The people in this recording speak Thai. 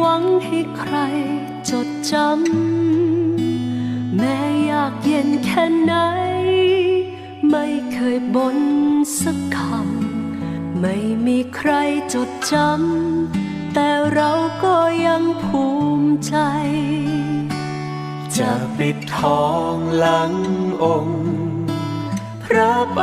หวังให้ใครจดจำ แม้ยากเย็นแค่ไหน ไม่เคยบ่นสักคำ ไม่มีใครจดจำ แต่เราก็ยังภูมิใจ จะปิดทองหลังองค์ พระป